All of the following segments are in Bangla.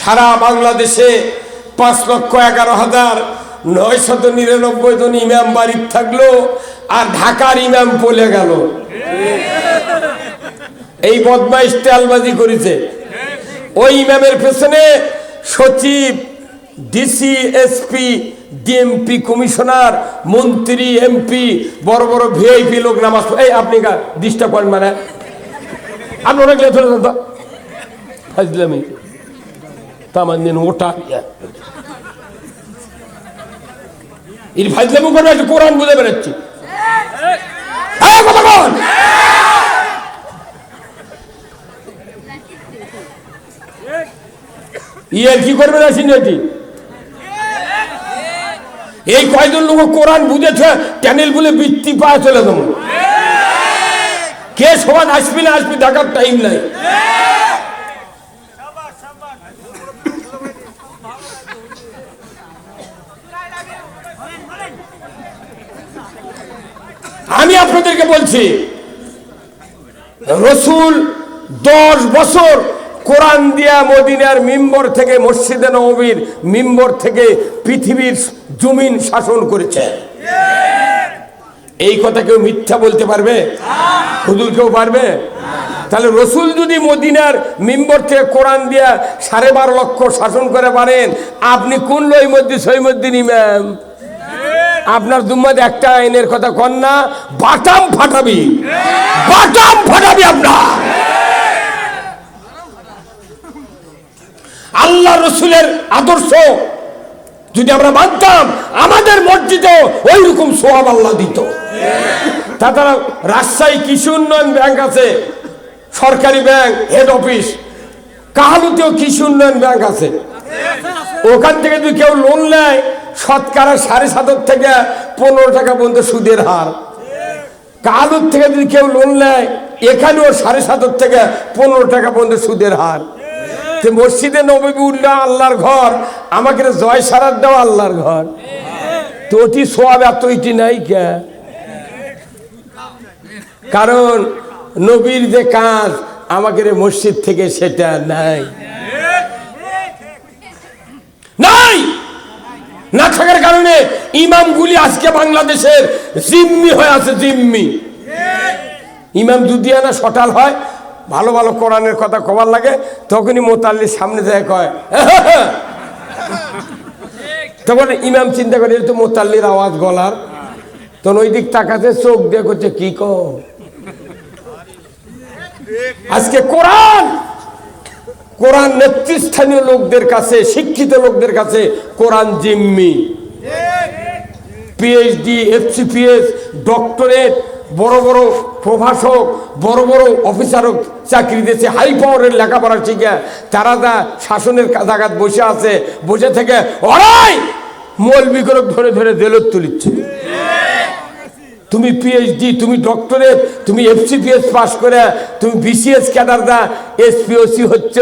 সারা বাংলাদেশে পাঁচ লক্ষ এগারো হাজার নয়শত নিরানব্বই জন ইমাম বাড়ির থাকল আর ঢাকার ইমাম পলে গেল। এই বদমাইশ তেলবাজি করেছে। ওই ইমামের পেছনে সচিব, ডিসি, এসপি, ডিএমপি, কমিশনার, মন্ত্রী, এমপি, বড় বড় ভিআইপি লোক নামাজ এই, আপনি ডিস্টার্ব করেন মানে। আপনি অনেক লেট হলে তো। ফাজলামি। তামান ওটা এর ফাজলামি করবে কোরআন বুঝে বল! ইয়ে কি করবে না সিনেটি এই কয়জন লোক কোরআন বুঝেছে ট্যানেল বলে বৃত্তি পায় চলে দেবো কে সমান আসবি না আসবি দেখার টাইম নাই। আমি আপনাদেরকে বলছি, রসুল দশ বছর কোরআন দিয়া মদিনার মিম্বর থেকে মসজিদে নবীর মিম্বর থেকে পৃথিবীর জমিন শাসন করেছে। এই কথা কেউ মিথ্যা বলতে পারবে? হুদুর কেউ পারবে? তাহলে রসুল যদি মদিনার মিম্বর থেকে কোরআন দিয়া সাড়ে বারো লক্ষ শাসন করে পারেন, আপনি কোন লই মধ্যে সই মধ্যে ইমাম? আপনার দুম্মাদ একটা আইনের কথা কন না, বাটাম ফাটাবি। বাটাম ফাটাবি আপনার আল্লাহ রসুলের আদর্শ, যদি আমরা মানতাম, আমাদের মসজিদে ওই রকম সোয়াব আল্লাহ দিত। তাছাড়া রাজশাহী কৃষি উন্নয়ন ব্যাংক আছে, সরকারি ব্যাংক হেড অফিস কাহালুতেও কৃষি উন্নয়ন ব্যাংক আছে। ওখান থেকে যদি কেউ লোন নেয় শতকরা সাড়ে সাতের থেকে পনেরো টাকা পর্যন্ত সুদের হার। কালুর থেকে যদি কেউ লোন নেয়, এখানেও সাড়ে সাতের থেকে পনেরো টাকা পর্যন্ত সুদের হার। মসজিদে নবী উল্লাহ আল্লাহর ঘর, আমাকে জয় সারার দেওয়া আল্লাহর ঘর। তো ওটি সোয়াব এত ইটি নাই কে? কারণ নবীর যে কাজ, আমাকে মসজিদ থেকে সেটা নাই। না থাকার কারণে ইমামগুলি আজকে বাংলাদেশের জিম্মি হয়ে আছে, জিম্মি। ইমাম দুদিয়ানা সটাল হয়, ভালো ভালো কোরআনের কথা কবার লাগে, তখনই মোতাল্লির সামনে যায় কয় তখন ইমাম চিন্তা করে তো মোতাল্লির আওয়াজ গলার। তখন ওই দিক তাকাতে চোখ দিয়ে করছে, কি কো আজকে কোরআন কোরআন নেতৃস্থানীয় লোকদের কাছে, শিক্ষিত লোকদের কাছে কোরআন জিম্মি। পিএইচডি এফসিপিএস ডক্টরেট বড় বড় প্রভাষক, বড় বড় অফিসারও চাকরি দিয়েছে। হাই পাওয়ারের লেখাপড়া শিখে তারা যা শাসনের জায়গাত বসে আছে। বসে থেকে ওরাই মল বিকরক ধরে ধরে দেলত তুলিচ্ছে। তুমি পিএইচডি তুমি ডক্টরেট তুমি এফসিপিএস পাস করে, তুমি বিসিএস ক্যাডার দা এসপিওসি হচ্ছ।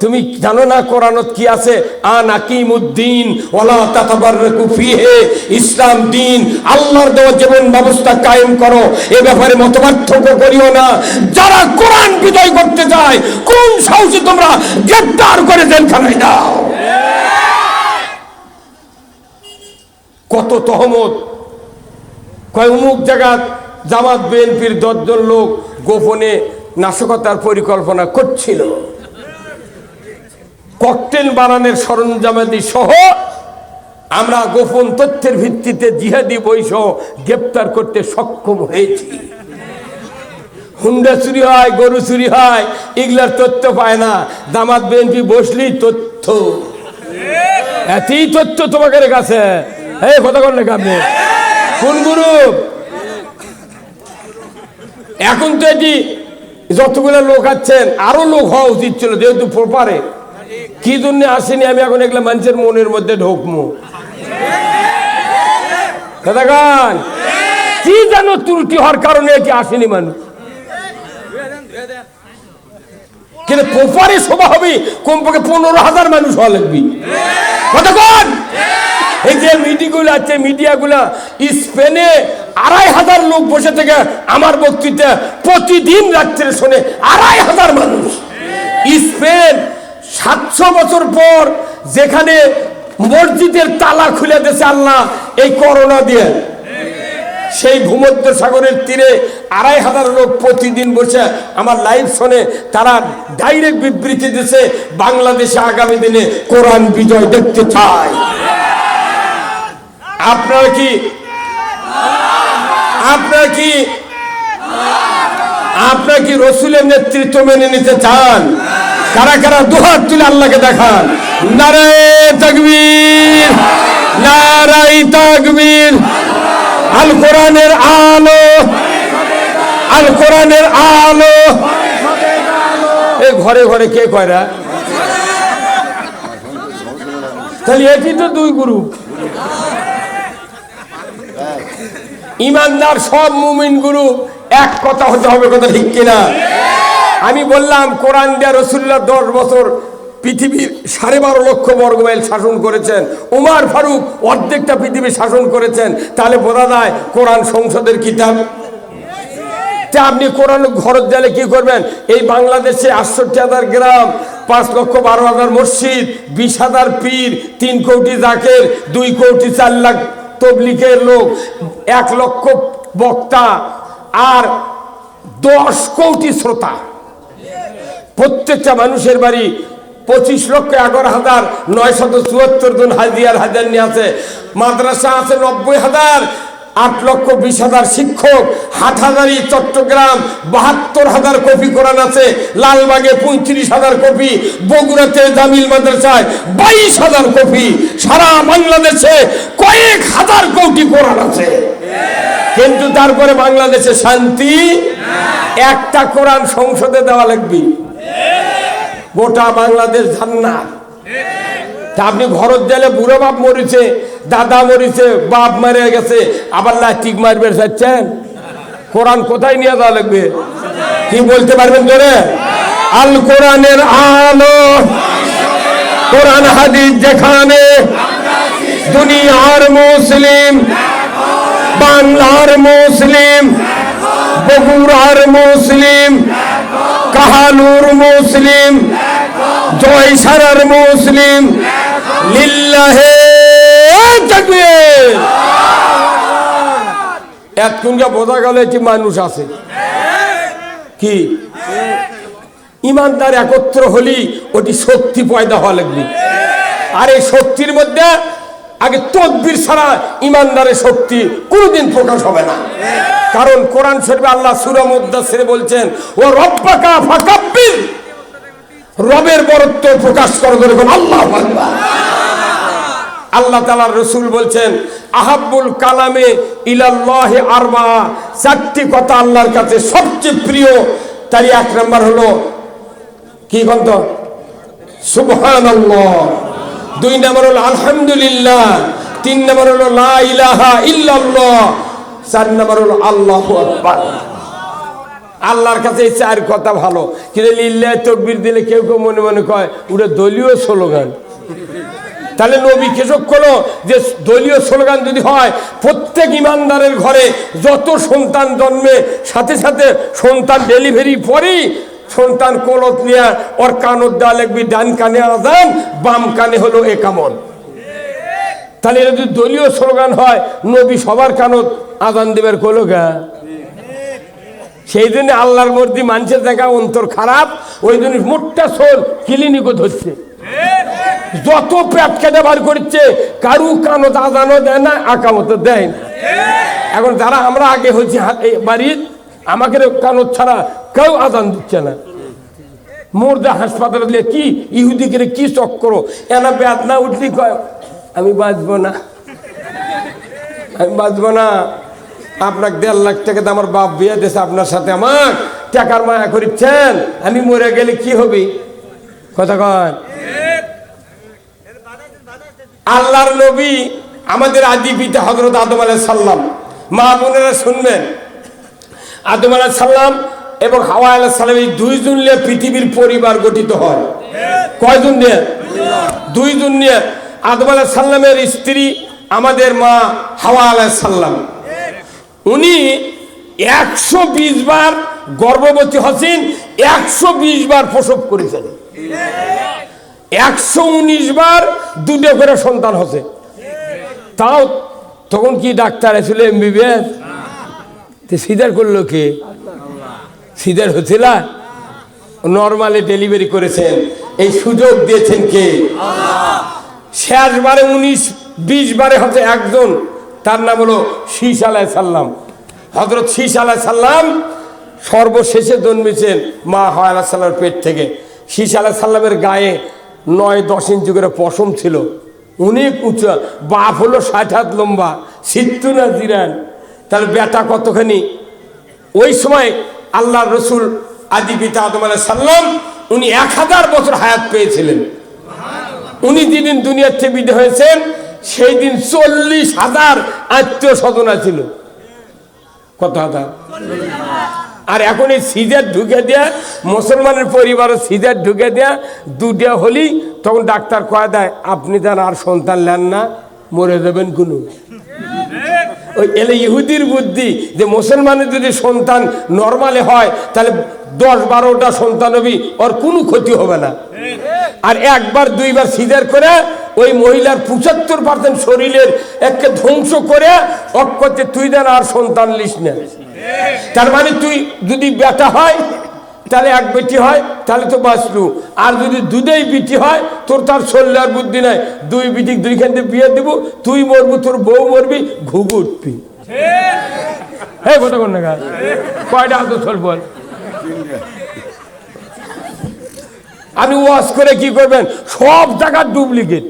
তুমি জানো না কোরআনত কি আছে? আন আকিমুদ্দিন ওলা তাতাবাররাকু ফিহে, ইসলাম দিন, আল্লাহর দেওয়া জীবন ব্যবস্থা কায়েম করো। এ ব্যাপারে মতপার্থক্য করিও না। যারা কোরআন বিদায় করতে যায় কোন সাহসে তোমরা গ্রেপ্তার করে জেলখানায় দাও? কত তহমত। কয়, অমুক জায়গা জামাত, বিএনপির দশজন লোক গোপনে নাশকতার পরিকল্পনা করছিল। ককটেল বানানোর সরঞ্জামাদি সহ আমরা গোপন তথ্যের ভিত্তিতে জিহাদি বৈশ গ্রেপ্তার করতে সক্ষম হয়েছি। হুন্ডা চুরি হয়, গরু চুরি হয়, এগুলার তথ্য পায় না। জামাত, বিএনপি বসলেই তথ্য। এতই তথ্য তোমাদের কাছে। এই কথা কন নাকি আপনি? কোন গ্রুপ? এখন তো এটি যতগুলো লোক আছেন, আরও লোক হওয়া উচিত ছিল, যেহেতু প্রপারে। কি জন্য আসেনি, আমি এখন এগুলো মানুষের মনের মধ্যে ঢোকমু? দাদাগান কি জানো ত্রুটি হওয়ার কারণে এটি আসেনি মানুষ? কিন্তু প্রপারে সভা হবে, কমপক্ষে পনেরো হাজার মানুষ হওয়া লাগবে। কতক্ষণ এই যে মিডিয়াগুলো আছে, মিডিয়াগুলো, স্পেনে আড়াই হাজার লোক বসে থেকে আমার বক্তৃতা প্রতিদিন রাত্রে শোনে, আড়াই হাজার মানুষ। স্পেন সাতশো বছর পর যেখানে মসজিদের তালা খুলে দিয়েছে আল্লাহ, এই করোনা দিয়ে। সেই ভূমধ্য সাগরের তীরে আড়াই হাজার লোক প্রতিদিন বসে আমার লাইভ শোনে, তারা ডাইরেক্ট বিবৃতি দিছে বাংলাদেশে আগামী দিনে কোরআন বিজয় দেখতে চায়। আপনারা কি? আপনারা কি? আপনারা কি রসুলের নেতৃত্ব মেনে নিতে চান? কারা কারা দুহাত তুলে আল্লাহকে দেখান? নারায় তাকবীর নারাই তাকবীর। আল কোরআনের আলো, আল কোরআনের আলো। এই ঘরে ঘরে কে কয়রা তাহলে এটি তো দুই গুরু ইমানদার সব মুমিন গুরু, এক কথা হতে হবে কথা ঠিক কিনা? আমি বললাম, কোরআন দিয়া রসুল্লাহ দশ বছর পৃথিবীর সাড়ে বারো লক্ষ বর্গ মাইল শাসন করেছেন। উমার ফারুক অর্ধেকটা পৃথিবী শাসন করেছেন। তাহলে বোঝা যায় কোরআন সংসদের কিতাব। তা আপনি কোরআন ঘরত জালে কি করবেন? এই বাংলাদেশে আটষট্টি হাজার গ্রাম, পাঁচ লক্ষ বারো হাজার মসজিদ, বিশ হাজার পীর, তিন কোটি জাকের, দুই কোটি চার লাখ তবলিকের লোক, এক লক্ষ বক্তা আর দশ কোটি শ্রোতা। প্রত্যেকটা মানুষের বাড়ি পঁচিশ লক্ষ এগারো হাজার নয় শত চুয়াত্তর জন হাজিয়ার হাজার নিয়ে আছে। মাদ্রাসা আছে নব্বই হাজার। আট লক্ষ বিশ হাজার শিক্ষক হাটহাজারি চট্টগ্রাম, বাহাত্তর হাজার কপি কোরআন আছে, লালবাগে পঁয়ত্রিশ হাজার কপি, বগুড়াতে জামিল মাদ্রাসায় বাইশ হাজার কপি, সারা বাংলাদেশে কয়েক হাজার কোটি কোরআন আছে। কিন্তু তারপরে বাংলাদেশে শান্তি একটা কোরআন সংসদে দেওয়া লাগবে। গোটা বাংলাদেশ জান্নাত তা আপনি ঘরত গেলে বুড়ো বাপ মরিছে দাদা মরিছে, বাপ মারে গেছে, আবার লাস্টিক মারবে চাচ্ছেন কোরআন কোথায় নিয়ে যাওয়া লাগবে? কি বলতে পারবেন ধরে আল কোরআনের আলো, কোরআন হাদিস যেখানে দুনিয়ার মুসলিম, বাংলার মুসলিম, বগুড়ার মুসলিম কাহালুর মুসলিম, জয়সারার মুসলিম, লিল্লাহে তাকবীর এতক্ষণকে বোঝা গেল একটি মানুষ আছে। কি? ইমানদার একত্র হলি ওটি শক্তি পয়দা হওয়া লাগবে। আর এই শক্তির মধ্যে আগে তদবির ছাড়া ইমানদারের শক্তি কোনোদিন প্রকাশ হবে না। কারণ কোরআন শরীফে আল্লাহ সুরা মুদাসিরে বলছেন ও রব্বাকা ফাকাব্বির রবের বরত্ব প্রকাশ করো করে আল্লাহ আকবার। আল্লাহ তালার রসুল বলছেন, আহাব্বুল কালামে ইলাল্লাহ আরবা। চারটি কথা আল্লাহর কাছে সবচেয়ে প্রিয়। তারই এক নম্বর হলো, কি গন্ধ সুবহান দুই নম্বর হলো, আলহামদুলিল্লাহ। তিন নম্বর হলো, লা ইলাহা ইল্লাল্লাহ। চার নম্বর হলো, আল্লাহু আকবার। আল্লাহর কাছে এই চার কথা ভালো। কিন্তু লিল্লাহ তকবির দিলে কেউ কেউ মনে মনে কয়, ওটা দলীয় স্লোগান। তাহলে নবী কেশক হলো যে দলীয় স্লোগান যদি হয়, প্রত্যেক ইমানদারের ঘরে যত সন্তান জন্মে, সাথে সাথে সন্তান ডেলিভারি পরেই সন্তান কলত নিয়ে ওর কানত দেওয়া লাগবি, ডান কানে আজান, বাম কানে হলো এ কামন তাহলে যদি দলীয় স্লোগান হয়, নবী সবার কানত আজান দেবের কলো গা। সেই জন্য আল্লাহর মর্দি মানুষের দেখা অন্তর খারাপ, ওই জন্য মোটটা সোল ক্লিনিকও ধরছে। যত পেট কেটে বার করছে কারু কানো দাদানো দেয় না, আকামতো দেয় না। এখন যারা আমরা আগে হয়েছি বাড়ির আমাকে কানত ছাড়া কেউ আদান দিচ্ছে না। মোরদা হাসপাতালে দিলে কি ইহুদি করে কি চক্কর এনা বেদ না উঠলি কয়, আমি বাঁচবো না। আমি বাঁচবো না। আপনাকে দেড় লাখ টাকা আমার বাপ বিয়ে দিয়েছে আপনার সাথে আমার টাকার মায়া করিচ্ছেন। আমি মরে গেলে কি হবে? কথা কন আল্লাহর নবী আমাদের আদি পিতা হজরত আদম আলাহ সাল্লাম মা বোনেরা শুনবেন। আদম আলাহ সাল্লাম এবং হাওয়া আলাহ সাল্লাম এই দুইজন নিয়ে পৃথিবীর পরিবার গঠিত হয়। কয়জন নিয়ে? দুইজন নিয়ে আদম আলাহ সাল্লামের স্ত্রী আমাদের মা হাওয়া আলাহ সাল্লাম উনি একশো বিশ বার গর্ভবতী হসিন একশো বিশ বার প্রসব করেছেন। একশো উনিশ বার দুটো করে সন্তান হচ্ছে। তাও তখন কি ডাক্তার ছিল এমবিবিএস? সিদার করল কে? সিদার হচ্ছিল? নর্মালি ডেলিভারি করেছেন। এই সুযোগ দিয়েছেন কে? শেষবারে উনিশ, বিশ বারে হচ্ছে একজন। তার নাম হলো শীষ আলাই সাল্লাম হজরত শীষ আলাই সাল্লাম সর্বশেষে জন্মেছেন মা হয় আল্লাহ সাল্লামের পেট থেকে। শীষ আলাহ সাল্লামের গায়ে নয় দশ ইঞ্চি করে পশম ছিল। অনেক উঁচু, বাপ হলো ষাট হাত লম্বা সিদ্ধু না জিরান। তাহলে বেটা কতখানি? ওই সময় আল্লাহ রসুল আদি পিতা আদম আলাহ সাল্লাম উনি এক হাজার বছর হায়াত পেয়েছিলেন। উনি যেদিন দুনিয়ার থেকে বিদে হয়েছেন, সেই দিন চল্লিশ হাজার আত্মীয় স্বজনা ছিল কত হাজার? আর এখন এই সিজার ঢুকে দেয়া, মুসলমানের পরিবারও সিজার ঢুকে দেয়া দুটা হলি তখন ডাক্তার কয়ে দেয়, আপনি যান আর সন্তান নেন না, মরে যাবেন কোনো। ওই এলে ইহুদির বুদ্ধি যে মুসলমানের যদি সন্তান নর্মালে হয়, তাহলে দশ বারোটা সন্তান হবি, ওর কোনো ক্ষতি হবে না। আর একবার, দুইবার সিজার করে ওই মহিলার পঁচাত্তর পার্সেন্ট শরীরের একে ধ্বংস করে, অক্ষতে তুই দেন আর সন্তান লিস না। তার মানে তুই যদি বেটা হয় তাহলে এক বেটি হয় তাহলে তো বাঁচলু। আর যদি দুধেই বিটি হয় তোর তার শরীর আর বুদ্ধি নাই। দুই বিটি দুইখান থেকে বিয়ে দিব তুই মরবি তোর বউ মরবি ঘুঘু উঠবি। হ্যাঁ কথা কোন না কয়টা হাত চল বল। আপনি ওয়াশ করে কি করবেন? সব জায়গার ডুপ্লিকেট।